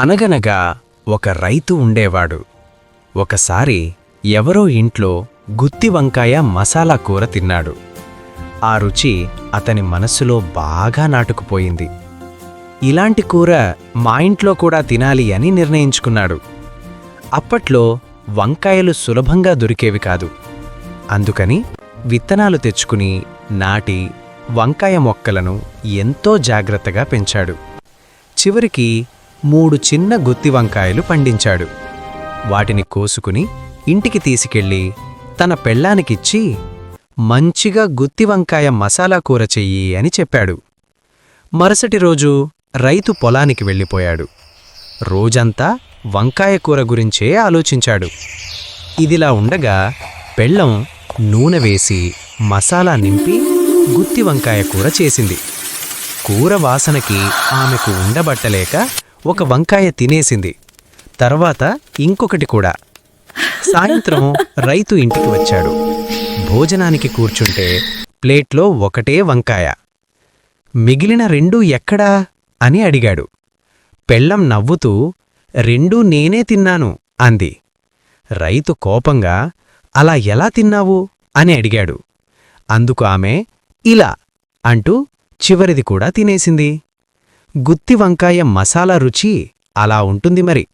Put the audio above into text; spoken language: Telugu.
అనగనగా ఒక రైతు ఉండేవాడు. ఒకసారి ఎవరో ఇంట్లో గుత్తి వంకాయ మసాలా కూర తిన్నాడు. ఆ రుచి అతని మనస్సులో బాగా నాటుకుపోయింది. ఇలాంటి కూర మా ఇంట్లో కూడా తినాలి అని నిర్ణయించుకున్నాడు. అప్పట్లో వంకాయలు సులభంగా దొరికేవి కాదు. అందుకని విత్తనాలు తెచ్చుకుని నాటి వంకాయ మొక్కలను ఎంతో జాగ్రత్తగా పెంచాడు. చివరికి మూడు చిన్న గుత్తి వంకాయలు పండించాడు. వాటిని కోసుకుని ఇంటికి తీసుకెళ్ళి తన పెళ్ళానికిచ్చి మంచిగా గుత్తి వంకాయ మసాలా కూర చెయ్యి అని చెప్పాడు. మరుసటి రోజు రైతు పొలానికి వెళ్ళిపోయాడు. రోజంతా వంకాయ కూర గురించే ఆలోచించాడు. ఇదిలా ఉండగా పెళ్ళం నూనె వేసి మసాలా నింపి గుత్తి వంకాయ కూర చేసింది. కూర వాసనకి ఆమెకు ఉండబట్టలేక ఒక వంకాయ తినేసింది. తర్వాత ఇంకొకటి కూడా. సాయంత్రం రైతు ఇంటికి వచ్చాడు. భోజనానికి కూర్చుంటే ప్లేట్లో ఒకటే వంకాయ. మిగిలిన రెండూ ఎక్కడా? అని అడిగాడు. పెళ్ళం నవ్వుతూ రెండూ నేనే తిన్నాను అంది. రైతు కోపంగా అలా ఎలా తిన్నావు? అని అడిగాడు. అందుకు ఆమె ఇలా అంటూ చివరిది కూడా తినేసింది. గుత్తి వంకాయ మసాలా రుచి అలా ఉంటుంది మరి.